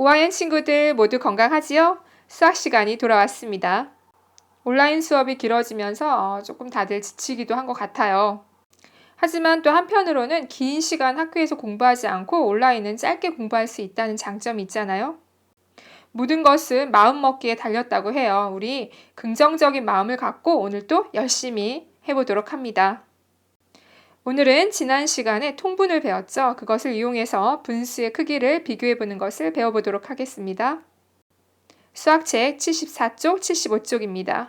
5학년 친구들 모두 건강하지요? 수학 시간이 돌아왔습니다. 온라인 수업이 길어지면서 어, 조금 다들 지치기도 한 것 같아요. 하지만 또 한편으로는 긴 시간 학교에서 공부하지 않고 온라인은 짧게 공부할 수 있다는 장점이 있잖아요. 모든 것은 마음 먹기에 달렸다고 해요. 우리 긍정적인 마음을 갖고 오늘 또 열심히 해보도록 합니다. 오늘은 지난 시간에 통분을 배웠죠. 그것을 이용해서 분수의 크기를 비교해 보는 것을 배워보도록 하겠습니다. 수학책 74쪽, 75쪽입니다.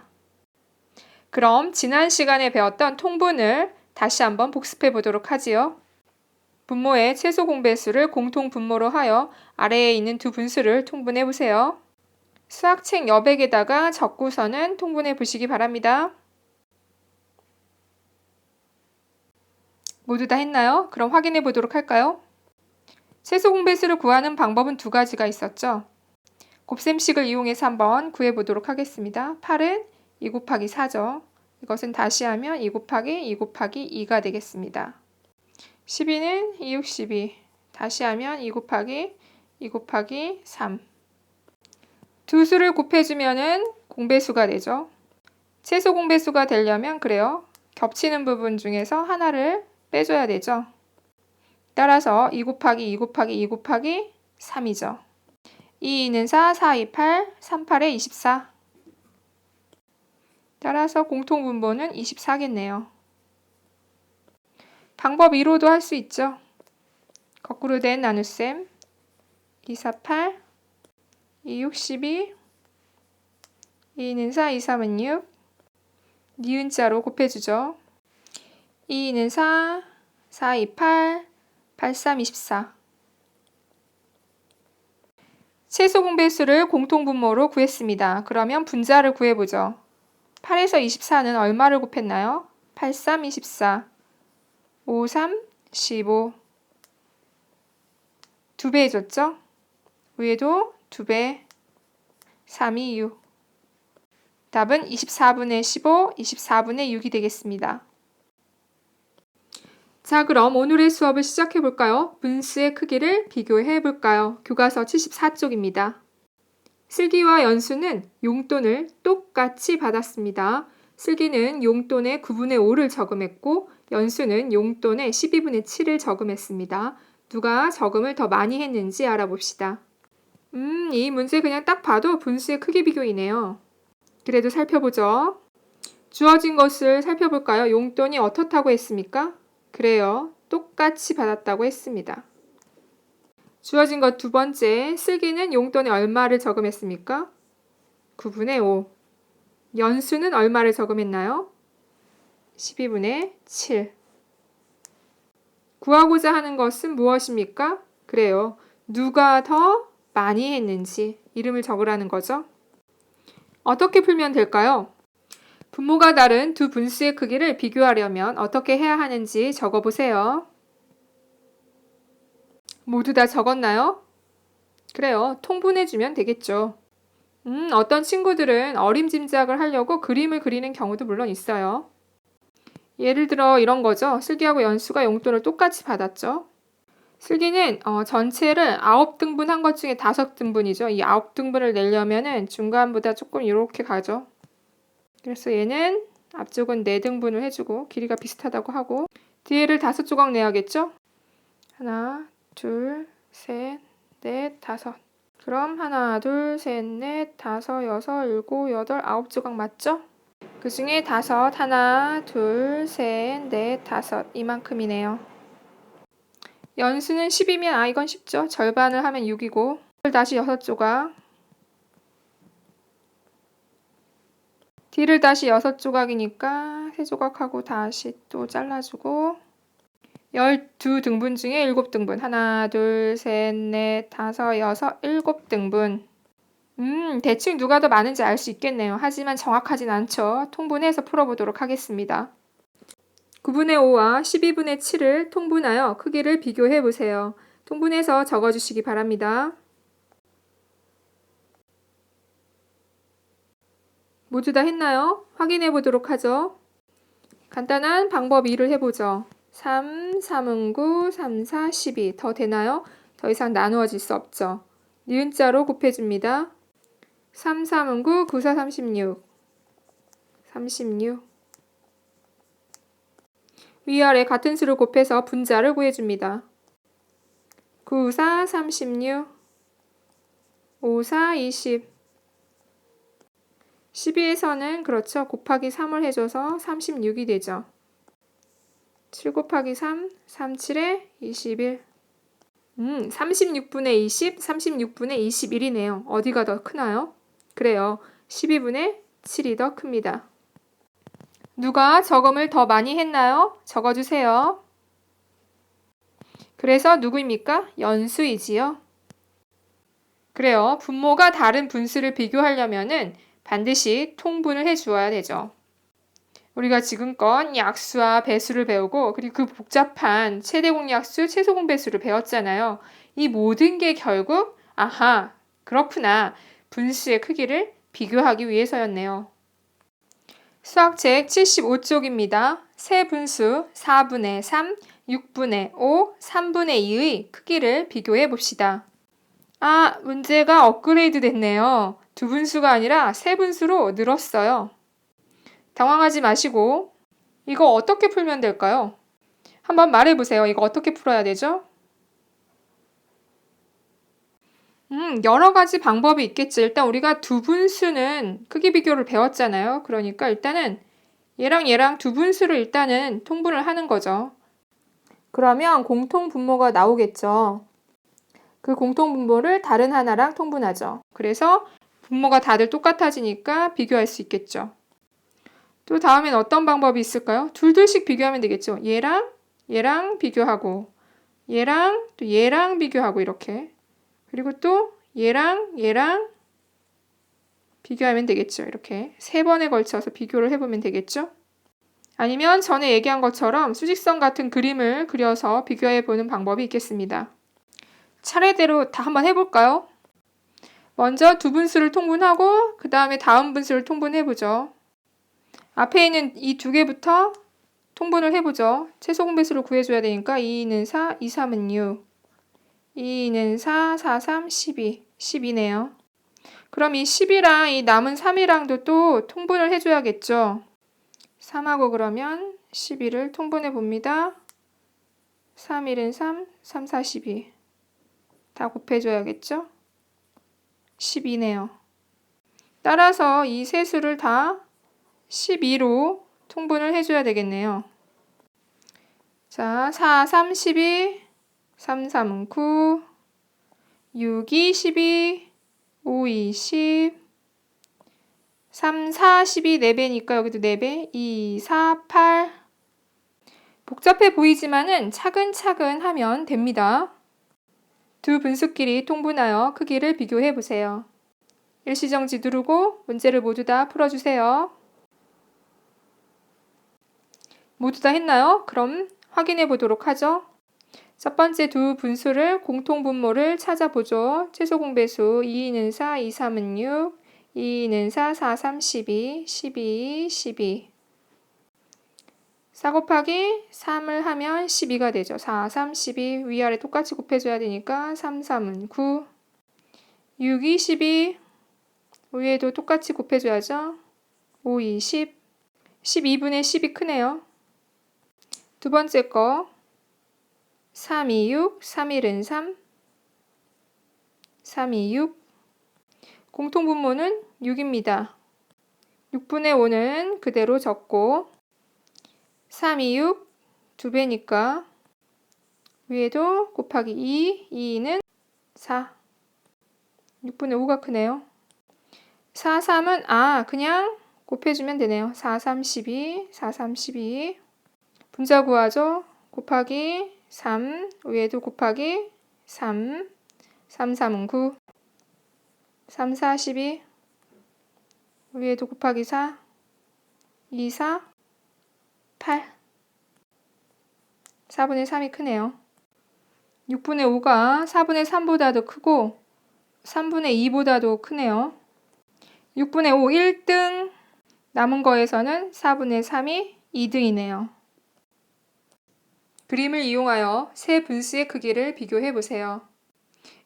그럼 지난 시간에 배웠던 통분을 다시 한번 복습해 보도록 하지요. 분모의 최소 공배수를 공통 분모로 하여 아래에 있는 두 분수를 통분해 보세요. 수학책 여백에다가 적고서는 통분해 보시기 바랍니다. 모두 다 했나요? 그럼 확인해 보도록 할까요? 최소 공배수를 구하는 방법은 두 가지가 있었죠. 곱셈식을 이용해서 한번 구해 보도록 하겠습니다. 8은 2 곱하기 4죠. 이것은 다시 하면 2 곱하기 2 곱하기 2가 되겠습니다. 12는 2, 6, 12. 다시 하면 2 곱하기 2 곱하기 3. 두 수를 곱해주면은 공배수가 되죠. 최소 공배수가 되려면 그래요. 겹치는 부분 중에서 하나를 빼줘야 되죠. 따라서 2 곱하기 2 곱하기 2 곱하기 3이죠. 2, 2는 4, 4, 2, 8, 3, 8에 24. 따라서 공통분모는 24겠네요. 방법 2로도 할 수 있죠. 거꾸로 된 나눗셈 2, 4, 8, 2, 6, 12, 2는 4, 2, 3은 6, 니은자로 곱해주죠. 2는 4, 4, 2, 8, 8, 3, 24. 최소 공배수를 공통분모로 구했습니다. 그러면 분자를 구해보죠. 8에서 24는 얼마를 곱했나요? 8, 3, 24. 5, 3, 15. 두 배 해줬죠? 위에도 두 배. 3, 2, 6. 답은 24분의 15, 24분의 6이 되겠습니다. 자, 그럼 오늘의 수업을 시작해 볼까요? 분수의 크기를 비교해 볼까요? 교과서 74쪽입니다. 슬기와 연수는 용돈을 똑같이 받았습니다. 슬기는 용돈의 9분의 5를 저금했고 연수는 용돈의 12분의 7을 저금했습니다. 누가 저금을 더 많이 했는지 알아봅시다. 음, 이 문제 그냥 딱 봐도 분수의 크기 비교이네요. 그래도 살펴보죠. 주어진 것을 살펴볼까요? 용돈이 어떻다고 했습니까? 그래요. 똑같이 받았다고 했습니다. 주어진 것 두 번째, 슬기는 용돈에 얼마를 저금했습니까? 9분의 5. 연수는 얼마를 저금했나요? 12분의 7. 구하고자 하는 것은 무엇입니까? 그래요. 누가 더 많이 했는지 이름을 적으라는 거죠. 어떻게 풀면 될까요? 분모가 다른 두 분수의 크기를 비교하려면 어떻게 해야 하는지 적어보세요. 모두 다 적었나요? 그래요. 통분해주면 되겠죠. 음, 어떤 친구들은 어림짐작을 하려고 그림을 그리는 경우도 물론 있어요. 예를 들어 이런 거죠. 슬기하고 연수가 용돈을 똑같이 받았죠. 슬기는 어, 전체를 9등분 한 것 중에 5등분이죠. 이 9등분을 내려면은 중간보다 조금 이렇게 가죠. 그래서 얘는 앞쪽은 4등분을 해주고 길이가 비슷하다고 하고 뒤에를 5조각 내야겠죠? 하나, 둘, 셋, 넷, 다섯. 그럼 하나, 둘, 셋, 넷, 다섯, 여섯, 일곱, 여덟, 아홉 조각 맞죠? 그 중에 다섯, 하나, 둘, 셋, 넷, 다섯 이만큼이네요. 연수는 10이면 아 이건 쉽죠? 절반을 하면 6이고 다시 여섯 조각 뒤를 다시 여섯 조각이니까 세 조각하고 다시 또 잘라주고 12등분 중에 7등분. 하나, 둘, 셋, 넷, 다섯, 여섯, 일곱 등분. 음, 대충 누가 더 많은지 알 수 있겠네요. 하지만 정확하진 않죠. 통분해서 풀어보도록 하겠습니다. 9분의 5와 12분의 7을 통분하여 크기를 비교해 보세요. 통분해서 적어주시기 바랍니다. 모두 다 했나요? 확인해 보도록 하죠. 간단한 방법 2를 해보죠. 3, 3은 9, 3, 4, 12. 더 되나요? 더 이상 나누어질 수 없죠. 니은자로 곱해줍니다. 3, 3은 9, 9, 4, 36. 36. 위아래 같은 수를 곱해서 분자를 구해줍니다. 9, 4, 36. 5, 4, 20. 12에서는 그렇죠. 곱하기 3을 해줘서 36이 되죠. 7 곱하기 3, 3, 7에 21. 음, 36분의 20, 36분의 21이네요. 어디가 더 크나요? 그래요. 12분의 7이 더 큽니다. 누가 적음을 더 많이 했나요? 적어주세요. 그래서 누구입니까? 연수이지요. 그래요. 분모가 다른 분수를 비교하려면은 반드시 통분을 해 주어야 되죠. 우리가 지금껏 약수와 배수를 배우고 그리고 그 복잡한 최대 공약수, 최소 공배수를 배웠잖아요. 이 모든 게 결국 아하 그렇구나 분수의 크기를 비교하기 위해서였네요. 수학책 75쪽입니다. 세 분수 4분의 3, 6분의 5, 3분의 2의 크기를 비교해 봅시다. 아, 문제가 업그레이드 됐네요. 두 분수가 아니라 세 분수로 늘었어요. 당황하지 마시고 이거 어떻게 풀면 될까요? 한번 말해보세요. 이거 어떻게 풀어야 되죠? 음, 여러 가지 방법이 있겠죠. 일단 우리가 두 분수는 크기 비교를 배웠잖아요. 그러니까 일단은 얘랑 얘랑 두 분수를 일단은 통분을 하는 거죠. 그러면 공통 분모가 나오겠죠. 그 공통 분모를 다른 하나랑 통분하죠. 그래서 분모가 다들 똑같아지니까 비교할 수 있겠죠. 또 다음엔 어떤 방법이 있을까요? 둘둘씩 비교하면 되겠죠. 얘랑 얘랑 비교하고 얘랑 또 얘랑 비교하고 이렇게 그리고 또 얘랑 얘랑 비교하면 되겠죠. 이렇게 세 번에 걸쳐서 비교를 해보면 되겠죠. 아니면 전에 얘기한 것처럼 수직선 같은 그림을 그려서 비교해 보는 방법이 있겠습니다. 차례대로 다 한번 해볼까요? 먼저 두 분수를 통분하고 그 다음에 다음 분수를 통분해 보죠. 앞에 있는 이 두 개부터 통분을 해보죠. 최소 공배수를 구해줘야 되니까 2는 4, 2, 3은 6. 2는 4, 4, 3, 12. 12네요. 그럼 이 10이랑 이 남은 3이랑도 또 통분을 해줘야겠죠. 3하고 그러면 12를 통분해 봅니다. 3, 1은 3, 3, 4, 12. 다 곱해줘야겠죠? 12네요. 따라서 이 세 수를 다 12로 통분을 해줘야 되겠네요. 자, 4, 3, 12, 3, 3은 9, 6, 2, 12, 5, 2, 10, 3, 4, 12, 4배니까 여기도 4배, 2, 4, 8. 복잡해 보이지만은 차근차근 하면 됩니다. 두 분수끼리 통분하여 크기를 비교해 보세요. 일시정지 누르고 문제를 모두 다 풀어주세요. 모두 다 했나요? 그럼 확인해 보도록 하죠. 첫 번째 두 분수를 공통분모를 찾아보죠. 최소 공배수 2는 4, 2, 3은 6, 2는 4, 4, 3, 12, 12, 12. 4 곱하기 3을 하면 12가 되죠. 4, 3, 12 위아래 똑같이 곱해줘야 되니까 3, 3은 9 6, 2, 12 위에도 똑같이 곱해줘야죠. 5, 2, 10 12분의 10이 크네요. 두 번째 거 3, 2, 6 3, 1은 3 3, 2, 6 공통분모는 6입니다. 6분의 5는 그대로 적고 3, 2, 6 2배니까 위에도 곱하기 2, 2는 4 6분의 5가 크네요. 4, 3은 아 그냥 곱해주면 되네요. 4, 3, 12, 4, 3, 12 분자 구하죠. 곱하기 3 위에도 곱하기 3 3, 3은 9 3, 4, 12 위에도 곱하기 4 2, 4 8 4분의 3이 크네요. 6분의 5가 4분의 3보다도 크고 3분의 2보다도 크네요. 6분의 5 1등 남은 거에서는 4분의 3이 2등이네요. 그림을 이용하여 세 분수의 크기를 비교해 보세요.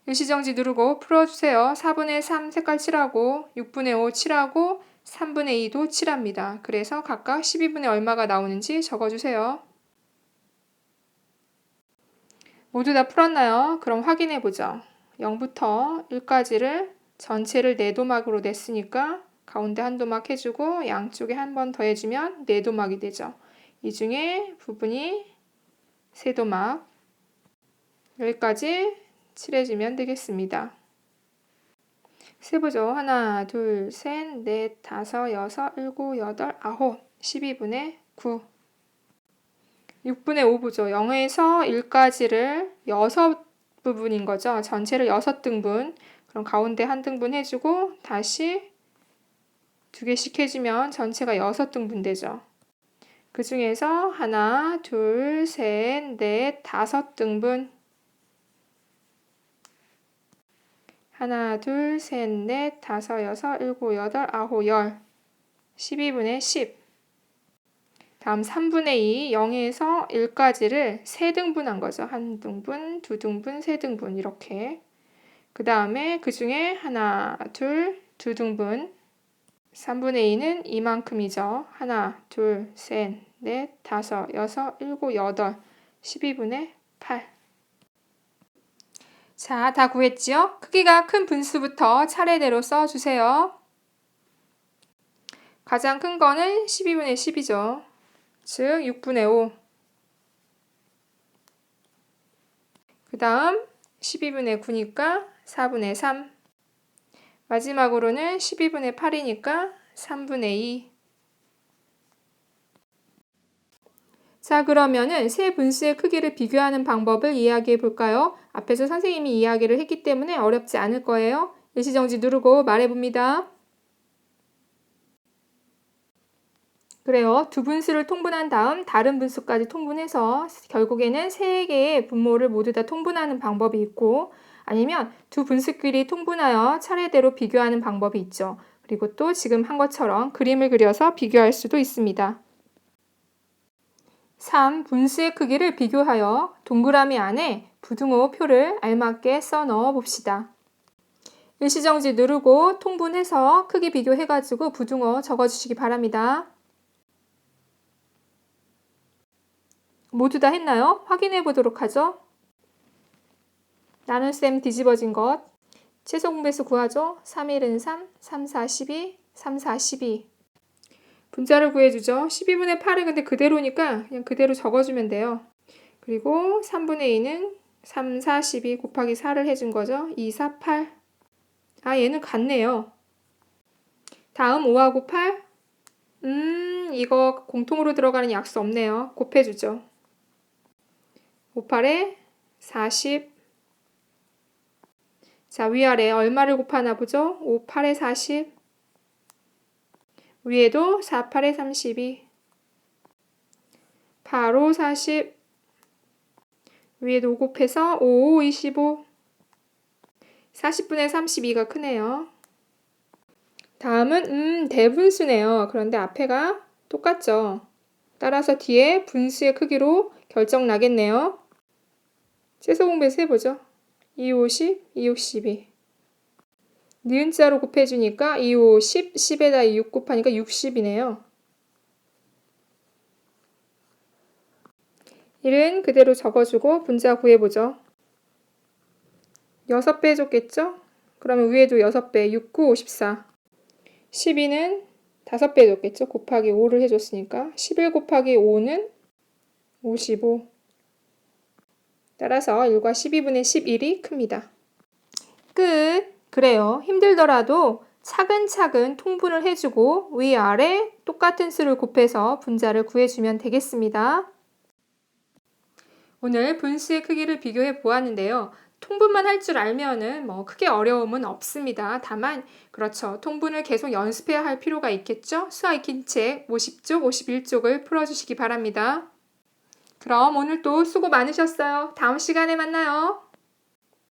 일시정지 누르고 풀어주세요. 4분의 3 색깔 칠하고 6분의 5 칠하고 3분의 2도 칠합니다. 그래서 각각 12분의 얼마가 나오는지 적어주세요. 모두 다 풀었나요? 그럼 확인해 보죠. 0부터 1까지를 전체를 4도막으로 냈으니까 가운데 한 도막 해주고 양쪽에 한 번 더 해주면 4도막이 되죠. 이 중에 부분이 3도막 여기까지 칠해주면 되겠습니다. 세보죠. 하나, 둘, 셋, 넷, 다섯, 여섯, 일곱, 여덟, 아홉, 12분의 9. 6분의 5 보죠. 0에서 1까지를 6 부분인 거죠. 전체를 6등분. 그럼 가운데 한 등분 해주고 다시 두 개씩 해주면 전체가 6등분 되죠. 그 중에서 하나, 둘, 셋, 넷, 다섯 등분. 하나, 둘, 셋, 넷, 다섯, 여섯, 일곱, 여덟, 아홉, 열. 12분의 10. 다음 3분의 2, 0에서 1까지를 3등분한 거죠. 한 등분, 두 등분, 세 등분 이렇게. 그 다음에 그 중에 하나, 둘, 두 등분. 3분의 2는 이만큼이죠. 하나, 둘, 셋, 넷, 다섯, 여섯, 일곱, 여덟. 12분의 8. 자, 다 구했지요? 크기가 큰 분수부터 차례대로 써주세요. 가장 큰 거는 12분의 10이죠. 즉, 6분의 5. 그 다음 12분의 9니까 4분의 3. 마지막으로는 12분의 8이니까 3분의 2. 자, 그러면은 세 분수의 크기를 비교하는 방법을 이야기해 볼까요? 앞에서 선생님이 이야기를 했기 때문에 어렵지 않을 거예요. 일시정지 누르고 말해 봅니다. 그래요. 두 분수를 통분한 다음 다른 분수까지 통분해서 결국에는 세 개의 분모를 모두 다 통분하는 방법이 있고 아니면 두 분수끼리 통분하여 차례대로 비교하는 방법이 있죠. 그리고 또 지금 한 것처럼 그림을 그려서 비교할 수도 있습니다. 3. 분수의 크기를 비교하여 동그라미 안에 부등호 표를 알맞게 써 넣어 봅시다. 일시정지 누르고 통분해서 크기 비교해가지고 부등호 적어주시기 바랍니다. 모두 다 했나요? 확인해 보도록 하죠. 나눗셈 뒤집어진 것. 최소 공배수 구하죠. 3, 1은 3, 3, 4, 12, 3, 4, 12. 분자를 구해주죠. 12분의 8은 근데 그대로니까 그냥 그대로 적어주면 돼요. 그리고 3분의 2는 3, 4, 12 곱하기 4를 해준 거죠. 2, 4, 8. 아, 얘는 같네요. 다음 5하고 8. 음, 이거 공통으로 들어가는 약수 없네요. 곱해주죠. 5, 8에 40. 자, 위아래 얼마를 곱하나 보죠? 5, 8에 40. 위에도 4, 8에 32. 8, 5, 40. 위에도 5 곱해서 5, 5, 25. 40분의 32가 크네요. 다음은 음 대분수네요. 그런데 앞에가 똑같죠. 따라서 뒤에 분수의 크기로 결정 나겠네요. 최소 공배수 해보죠. 2, 5, 10, 2, 6, 12. 니은자로 곱해주니까 2, 5, 10, 10에다 6 곱하니까 60이네요. 1은 그대로 적어주고 분자 구해보죠. 6배 해줬겠죠? 그러면 위에도 6배, 6, 9, 54. 12는 5배 해줬겠죠? 곱하기 5를 해줬으니까 11 곱하기 5는 55. 따라서 1과 12분의 11이 큽니다. 끝! 그래요. 힘들더라도 차근차근 통분을 해주고 위아래 똑같은 수를 곱해서 분자를 구해주면 되겠습니다. 오늘 분수의 크기를 비교해 보았는데요. 통분만 할 줄 알면은 뭐 크게 어려움은 없습니다. 다만 그렇죠. 통분을 계속 연습해야 할 필요가 있겠죠. 수학 익힌 책 50쪽, 51쪽을 풀어주시기 바랍니다. 그럼 오늘도 수고 많으셨어요. 다음 시간에 만나요.